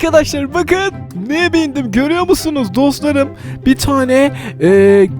Arkadaşlar bakın neye bindim görüyor musunuz dostlarım? Bir tane e,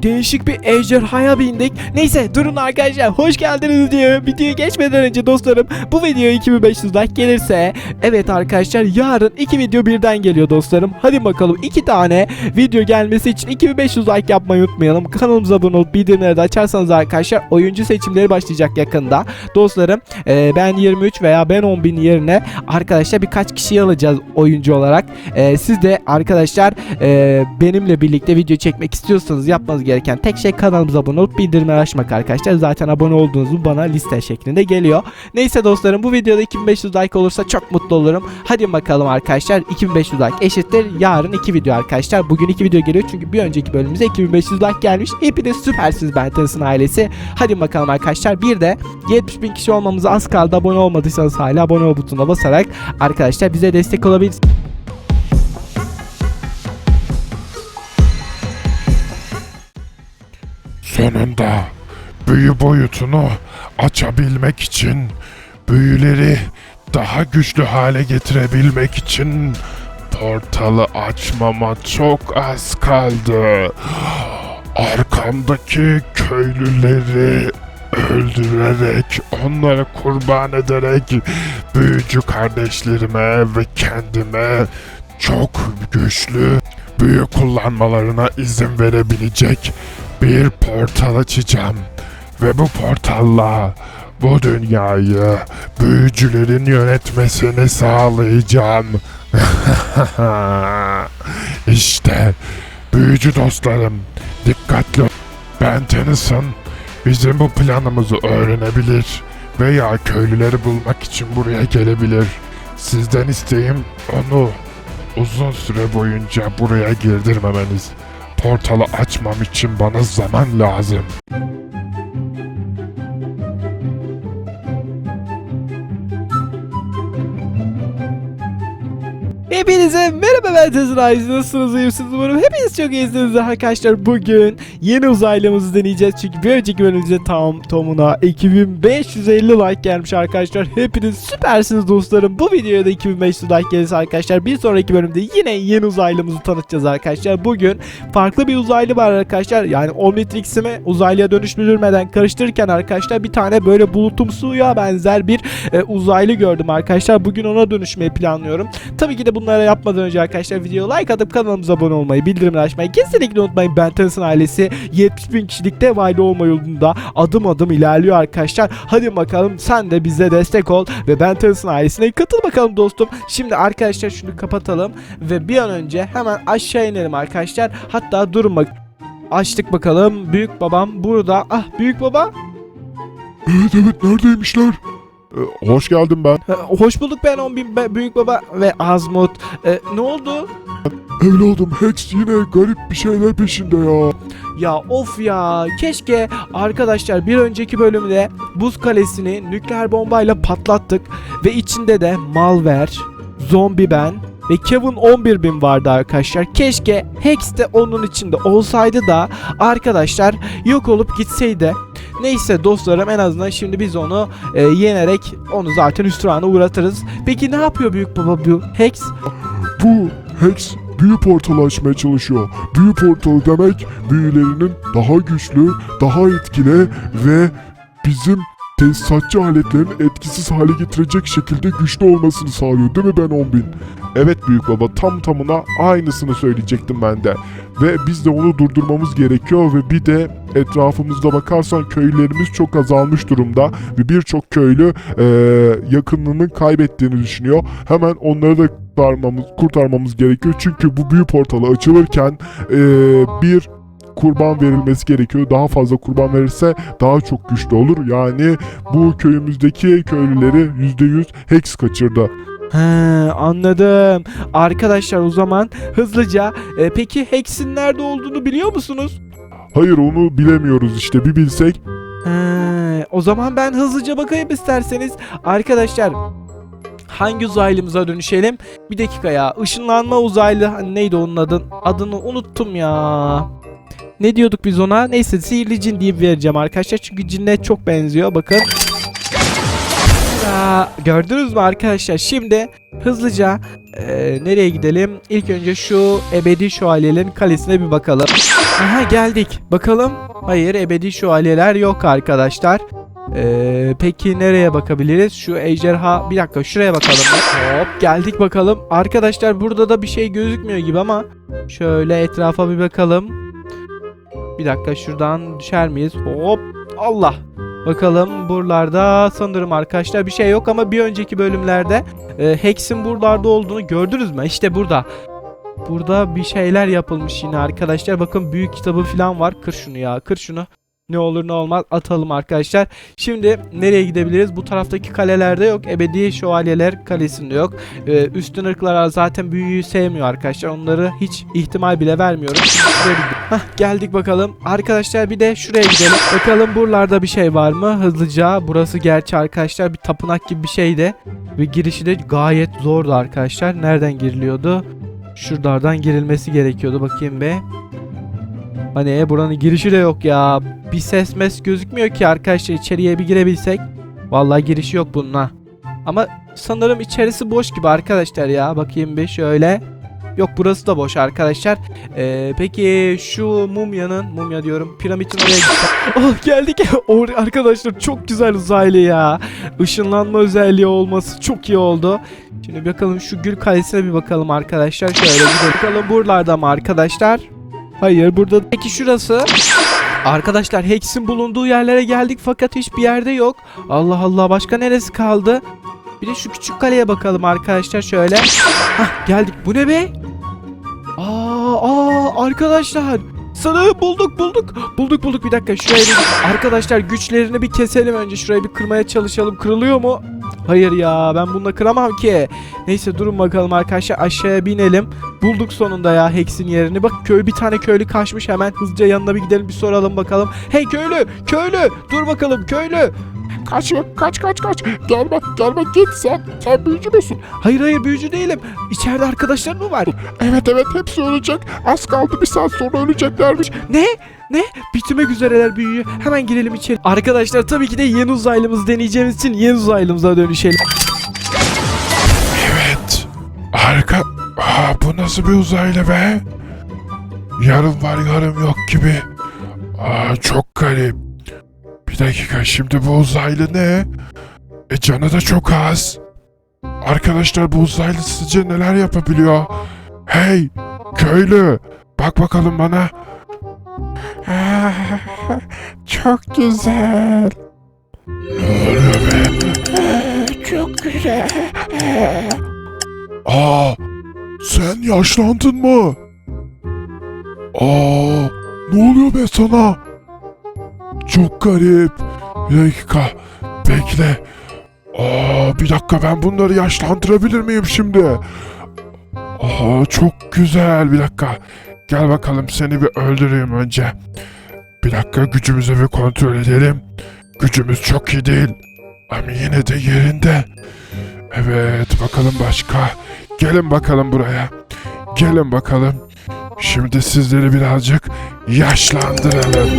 değişik bir ejderhaya bindik. Neyse durun arkadaşlar hoş geldiniz diye videoya geçmeden önce dostlarım bu videoya 2500 like gelirse evet arkadaşlar yarın iki video birden geliyor dostlarım. Hadi bakalım iki tane video gelmesi için 2500 like yapmayı unutmayalım. Kanalımıza abone olup bildirimleri de açarsanız arkadaşlar oyuncu seçimleri başlayacak yakında. Dostlarım e, ben 23 veya ben 10.000 yerine arkadaşlar birkaç kişiyi alacağız oyuncu olarak. E, siz de arkadaşlar e, benimle birlikte video çekmek istiyorsanız yapmanız gereken tek şey kanalımıza abone olup bildirimleri açmak arkadaşlar. Zaten abone olduğunuz bana liste şeklinde geliyor. Neyse dostlarım bu videoda 2500 like olursa çok mutlu olurum. Hadi bakalım arkadaşlar 2500 like eşittir yarın 2 video arkadaşlar. Bugün 2 video geliyor çünkü bir önceki bölümümüze 2500 like gelmiş. Hepiniz süpersiniz Ben Tanısın ailesi. Hadi bakalım arkadaşlar bir de 70 bin kişi olmamıza az kaldı. Abone olmadıysanız hala abone ol butonuna basarak arkadaşlar bize destek olabilirsiniz. Sonunda büyü boyutunu açabilmek için büyüleri daha güçlü hale getirebilmek için portalı açmama çok az kaldı. Arkamdaki köylüleri öldürerek, onları kurban ederek büyücü kardeşlerime ve kendime çok güçlü büyü kullanmalarına izin verebilecek bir portal açacağım. Ve bu portalla bu dünyayı büyücülerin yönetmesini sağlayacağım. işte büyücü dostlarım dikkatli. Ben Tennyson bizim bu planımızı öğrenebilir veya köylüleri bulmak için buraya gelebilir. Sizden isteğim onu uzun süre boyunca buraya girdirmemeniz. Portalı açmam için bana zaman lazım. Hepinize merhaba ben Ailesi nasılsınız? İyi misiniz? Umarım hepiniz çok iyisiniz arkadaşlar. Bugün yeni uzaylımızı deneyeceğiz. Çünkü bir önceki bölümümüzde tam tamına 2550 like gelmiş arkadaşlar. Hepiniz süpersiniz dostlarım. Bu videoya da 2500 like gelirse arkadaşlar bir sonraki bölümde yine yeni uzaylımızı tanıtacağız arkadaşlar. Bugün farklı bir uzaylı var arkadaşlar. Yani Omnitrix'imi uzaylıya dönüştürmeden karıştırırken arkadaşlar bir tane böyle bulutumsuya benzer bir e, uzaylı gördüm arkadaşlar. Bugün ona dönüşmeyi planlıyorum. Tabii ki de bunlara yapmadan önce arkadaşlar videoya like atıp kanalımıza abone olmayı, bildirimleri açmayı kesinlikle unutmayın. Ben Tanısın ailesi 70 bin kişilikte vaylı olma yolunda adım adım ilerliyor arkadaşlar. Hadi bakalım sen de bize destek ol ve Ben Tanısın ailesine katıl bakalım dostum. Şimdi arkadaşlar şunu kapatalım ve bir an önce hemen aşağı inelim arkadaşlar. Hatta durun bak. Açtık bakalım. Büyük babam burada. Ah büyük baba. Evet evet neredeymişler? Ee, hoş geldin ben. Ee, Hoş bulduk ben 10 bin be- büyük baba ve Azmut. Ee, ne oldu? Evladım Hex yine garip bir şeyler peşinde ya. Ya of ya keşke arkadaşlar bir önceki bölümde buz kalesini nükleer bombayla patlattık ve içinde de Malver, Zombi Ben ve Kevin 11 bin vardı arkadaşlar. Keşke Hex de onun içinde olsaydı da arkadaşlar yok olup gitseydi. Neyse dostlarım en azından şimdi biz onu e, yenerek onu zaten hüsrana uğratırız. Peki ne yapıyor büyük baba bu Hex? Bu Hex büyü portalı açmaya çalışıyor. Büyü portalı demek büyülerinin daha güçlü, daha etkili ve bizim tesisatçı aletlerin etkisiz hale getirecek şekilde güçlü olmasını sağlıyor değil mi ben 10.000? Evet büyük baba tam tamına aynısını söyleyecektim ben de. Ve biz de onu durdurmamız gerekiyor ve bir de etrafımızda bakarsan köylülerimiz çok azalmış durumda ve birçok köylü eee, yakınlığını kaybettiğini düşünüyor. Hemen onları da kurtarmamız, kurtarmamız gerekiyor. Çünkü bu büyü portalı açılırken eee, bir kurban verilmesi gerekiyor. Daha fazla kurban verirse daha çok güçlü olur. Yani bu köyümüzdeki köylüleri %100 hex kaçırdı. He anladım. Arkadaşlar o zaman hızlıca e, peki Hex'in nerede olduğunu biliyor musunuz? Hayır onu bilemiyoruz işte bir bilsek. He, o zaman ben hızlıca bakayım isterseniz. Arkadaşlar hangi uzaylımıza dönüşelim? Bir dakika ya. Işınlanma uzaylı neydi onun adın? Adını unuttum ya. Ne diyorduk biz ona? Neyse sihirli cin diye vereceğim arkadaşlar. Çünkü cinle çok benziyor. Bakın. Aa, gördünüz mü arkadaşlar? Şimdi hızlıca e, nereye gidelim? İlk önce şu ebedi şövalyelerin kalesine bir bakalım. Aha geldik. Bakalım. Hayır ebedi şövalyeler yok arkadaşlar. Ee, peki nereye bakabiliriz? Şu ejderha bir dakika şuraya bakalım. Hop geldik bakalım. Arkadaşlar burada da bir şey gözükmüyor gibi ama şöyle etrafa bir bakalım. Bir dakika şuradan düşer miyiz? Hop Allah. Bakalım buralarda sanırım arkadaşlar bir şey yok ama bir önceki bölümlerde e, Hex'in buralarda olduğunu gördünüz mü? İşte burada. Burada bir şeyler yapılmış yine arkadaşlar. Bakın büyük kitabı falan var. Kır şunu ya kır şunu. Ne olur ne olmaz atalım arkadaşlar. Şimdi nereye gidebiliriz? Bu taraftaki kalelerde yok. Ebedi Şövalyeler Kalesi'nde yok. Ee, üstün ırklar zaten büyüyü sevmiyor arkadaşlar. Onları hiç ihtimal bile vermiyorum. Hah, geldik bakalım. Arkadaşlar bir de şuraya gidelim. Bakalım buralarda bir şey var mı? Hızlıca. Burası gerçi arkadaşlar bir tapınak gibi bir şeydi. Ve girişi de gayet zordu arkadaşlar. Nereden giriliyordu? Şuralardan girilmesi gerekiyordu. Bakayım be. Hani buranın girişi de yok ya. Bir ses mes gözükmüyor ki arkadaşlar içeriye bir girebilsek. Vallahi girişi yok bunun ha. Ama sanırım içerisi boş gibi arkadaşlar ya. Bakayım bir şöyle. Yok burası da boş arkadaşlar. Ee, peki şu mumyanın, mumya diyorum piramidin oraya gitsek. Oh geldik. Arkadaşlar çok güzel uzaylı ya. Işınlanma özelliği olması çok iyi oldu. Şimdi bakalım şu gül kalesine bir bakalım arkadaşlar. Şöyle gidelim. Bakalım buralarda mı arkadaşlar? Hayır burada. Peki şurası? Arkadaşlar Hex'in bulunduğu yerlere geldik fakat hiçbir yerde yok. Allah Allah başka neresi kaldı? Bir de şu küçük kaleye bakalım arkadaşlar şöyle. Hah geldik. Bu ne be? Aa, aa arkadaşlar. Sanırım bulduk bulduk. Bulduk bulduk bir dakika şuraya bir arkadaşlar güçlerini bir keselim önce şurayı bir kırmaya çalışalım. Kırılıyor mu? Hayır ya ben bununla kıramam ki. Neyse durun bakalım arkadaşlar aşağıya binelim. Bulduk sonunda ya Hex'in yerini. Bak köy bir tane köylü kaçmış hemen hızlıca yanına bir gidelim bir soralım bakalım. Hey köylü köylü dur bakalım köylü. Kaç kaç kaç kaç. Gelme gelme git sen. Sen büyücü müsün? Hayır hayır büyücü değilim. İçeride arkadaşlar mı var? Evet evet hepsi ölecek. Az kaldı bir saat sonra öleceklermiş. Ne? Ne? Bitirmek üzereler büyüyü. Hemen girelim içeri. Arkadaşlar tabii ki de yeni uzaylımızı deneyeceğimiz için yeni uzaylımıza dönüşelim. Evet. Harika. Aa, bu nasıl bir uzaylı be? Yarım var yarım yok gibi. Aa, çok garip. Bir dakika şimdi bu uzaylı ne? E canı da çok az. Arkadaşlar bu uzaylı sizce neler yapabiliyor? Hey köylü bak bakalım bana. çok güzel. Ne oluyor be? çok güzel. Aa, sen yaşlandın mı? Aa, ne oluyor be sana? Çok garip. Bir dakika, bekle. Aa, bir dakika ben bunları yaşlandırabilir miyim şimdi? Aa, çok güzel. Bir dakika. Gel bakalım seni bir öldüreyim önce. Bir dakika gücümüzü bir kontrol edelim. Gücümüz çok iyi değil. Ama yine de yerinde. Evet bakalım başka. Gelin bakalım buraya. Gelin bakalım. Şimdi sizleri birazcık yaşlandıralım.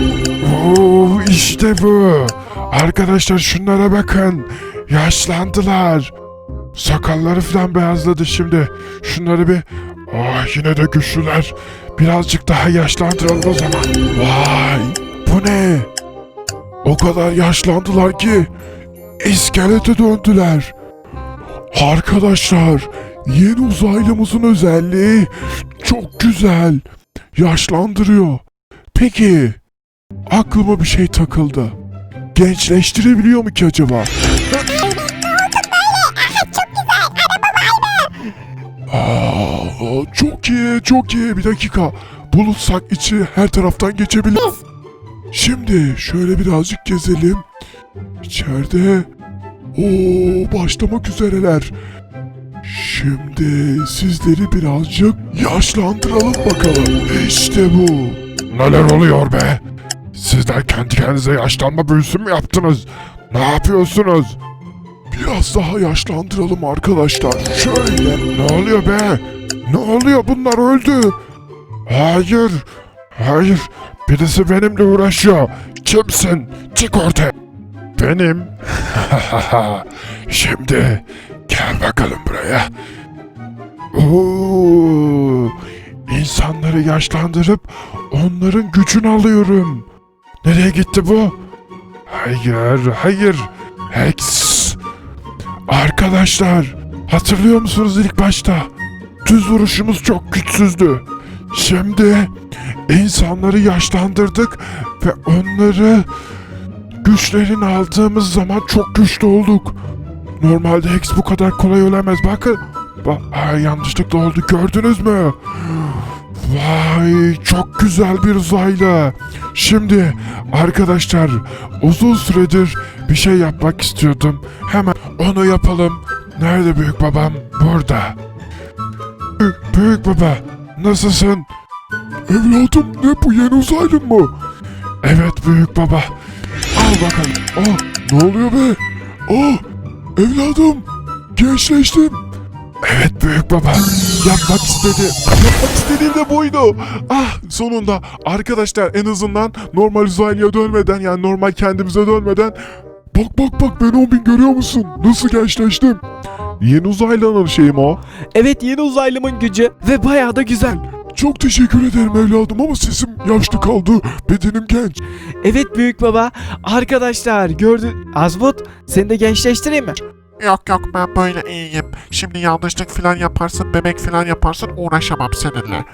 Oo işte bu. Arkadaşlar şunlara bakın. Yaşlandılar. Sakalları falan beyazladı şimdi. Şunları bir... Ah yine de güçlüler. Birazcık daha yaşlandıralım o zaman. Vay bu ne? O kadar yaşlandılar ki iskelete döndüler. Arkadaşlar, yeni uzaylımızın özelliği çok güzel. Yaşlandırıyor. Peki, aklıma bir şey takıldı. Gençleştirebiliyor mu ki acaba? Aa, çok iyi, çok iyi. Bir dakika. Bulutsak içi her taraftan geçebilir. Şimdi şöyle birazcık gezelim. İçeride Oo başlamak üzereler. Şimdi sizleri birazcık yaşlandıralım bakalım. İşte bu. Neler oluyor be? Sizler kendi kendinize yaşlanma büyüsü mü yaptınız? Ne yapıyorsunuz? Biraz daha yaşlandıralım arkadaşlar. Şöyle. Ne oluyor be? Ne oluyor? Bunlar öldü. Hayır. Hayır. Birisi benimle uğraşıyor. Kimsin? Çık ortaya. benim. Şimdi gel bakalım buraya. Oo, insanları yaşlandırıp onların gücünü alıyorum. Nereye gitti bu? Hayır, hayır. Hex. Arkadaşlar, hatırlıyor musunuz ilk başta? Düz vuruşumuz çok güçsüzdü. Şimdi insanları yaşlandırdık ve onları güçlerini aldığımız zaman çok güçlü olduk. Normalde Hex bu kadar kolay ölemez. Bakın. Ba Aa, yanlışlıkla oldu. Gördünüz mü? Vay çok güzel bir uzaylı. Şimdi arkadaşlar uzun süredir bir şey yapmak istiyordum. Hemen onu yapalım. Nerede büyük babam? Burada. Büyük, büyük baba nasılsın? Evladım ne bu yeni uzaylın mı? Evet büyük baba. Al bakalım. Oh ne oluyor be? Oh evladım gençleştim. Evet büyük baba. Yapmak istedi. Yapmak istediğim de buydu. Ah sonunda arkadaşlar en azından normal uzaylıya dönmeden yani normal kendimize dönmeden Bak bak bak ben 10 bin görüyor musun? Nasıl gençleştim? Yeni uzaylının şeyim o. Evet yeni uzaylımın gücü ve bayağı da güzel. Çok teşekkür ederim evladım ama sesim yaşlı kaldı. Bedenim genç. Evet büyük baba. Arkadaşlar gördün. Azmut seni de gençleştireyim mi? Yok yok ben böyle iyiyim. Şimdi yanlışlık falan yaparsın, bebek falan yaparsın uğraşamam seninle.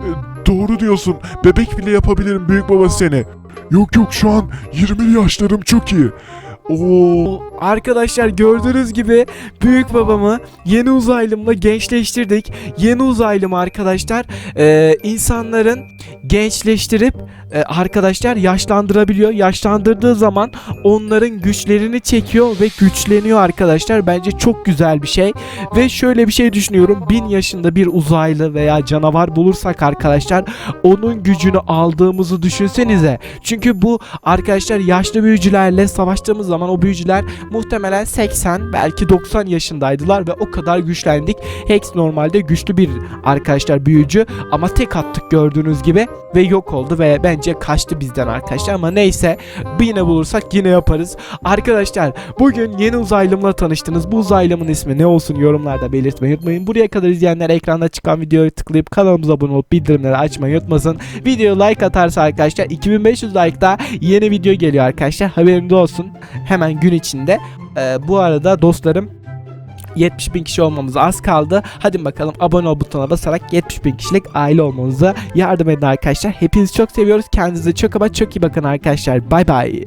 Ee, doğru diyorsun. Bebek bile yapabilirim büyük baba seni. Yok yok şu an 20'li yaşlarım çok iyi. Oo, Arkadaşlar gördüğünüz gibi büyük babamı yeni uzaylımla gençleştirdik. Yeni uzaylım arkadaşlar e, insanların gençleştirip e, arkadaşlar yaşlandırabiliyor. Yaşlandırdığı zaman onların güçlerini çekiyor ve güçleniyor arkadaşlar. Bence çok güzel bir şey. Ve şöyle bir şey düşünüyorum. Bin yaşında bir uzaylı veya canavar bulursak arkadaşlar onun gücünü aldığımızı düşünsenize. Çünkü bu arkadaşlar yaşlı büyücülerle savaştığımız zaman o büyücüler muhtemelen 80 belki 90 yaşındaydılar ve o kadar güçlendik. Hex normalde güçlü bir arkadaşlar büyücü ama tek attık gördüğünüz gibi ve yok oldu ve bence kaçtı bizden arkadaşlar ama neyse yine bulursak yine yaparız. Arkadaşlar bugün yeni uzaylımla tanıştınız. Bu uzaylımın ismi ne olsun yorumlarda belirtmeyi unutmayın. Buraya kadar izleyenler ekranda çıkan videoyu tıklayıp kanalımıza abone olup bildirimleri açmayı unutmasın. Videoya like atarsa arkadaşlar 2500 like'da yeni video geliyor arkadaşlar. Haberiniz olsun. Hemen gün içinde. Ee, bu arada dostlarım 70 bin kişi olmamız az kaldı. Hadi bakalım abone ol butonuna basarak 70 bin kişilik aile olmanıza yardım edin arkadaşlar. Hepinizi çok seviyoruz. Kendinize çok ama çok iyi bakın arkadaşlar. Bay bay.